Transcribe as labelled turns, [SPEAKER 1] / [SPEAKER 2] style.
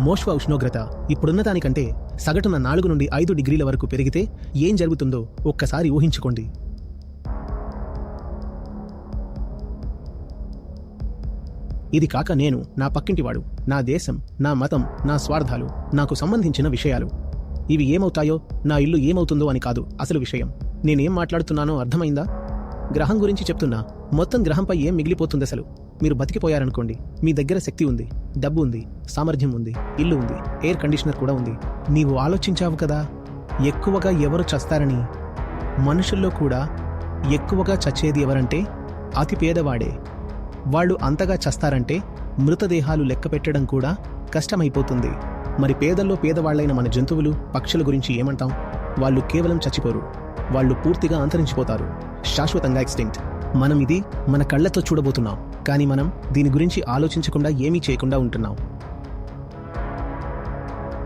[SPEAKER 1] మోష్వ ఉష్ణోగ్రత ఇప్పుడున్న దానికంటే సగటున నాలుగు నుండి ఐదు డిగ్రీల వరకు పెరిగితే ఏం జరుగుతుందో ఒక్కసారి ఊహించుకోండి. ఇది కాక నేను నా పక్కింటివాడు నా దేశం నా మతం నా స్వార్థాలు నాకు సంబంధించిన విషయాలు. ఇవి ఏమవుతాయో నా ఇల్లు ఏమవుతుందో అని కాదు అసలు విషయం. నేనేం మాట్లాడుతున్నానో అర్థమైందా? గ్రహం గురించి చెప్తున్నా. మొత్తం గ్రహంపై ఏం మిగిలిపోతుంది అసలు? మీరు బతికిపోయారనుకోండి. మీ దగ్గర శక్తి ఉంది డబ్బు ఉంది సామర్థ్యం ఉంది ఇల్లు ఉంది ఎయిర్ కండిషనర్ కూడా ఉంది. నీవు ఆలోచించావు కదా? ఎక్కువగా ఎవరు చస్తారని? మనుషుల్లో కూడా ఎక్కువగా చచ్చేది ఎవరంటే? అతి పేదవాడే. వాళ్ళు అంతగా చస్తారంటే మృతదేహాలు లెక్క పెట్టడం కూడా కష్టమైపోతుంది. మరి పేదల్లో పేదవాళ్ళైన మన జంతువులు పక్షుల గురించి ఏమంటాం? వాళ్ళు కేవలం చచ్చిపోరు. వాళ్ళు పూర్తిగా అంతరించిపోతారు. శాశ్వతంగా ఎక్స్టింక్ట్. మనం ఇది మన కళ్ళతో చూడబోతున్నాం. కానీ మనం దీని గురించి ఆలోచించకుండా ఏమీ చేయకుండా ఉంటున్నాం.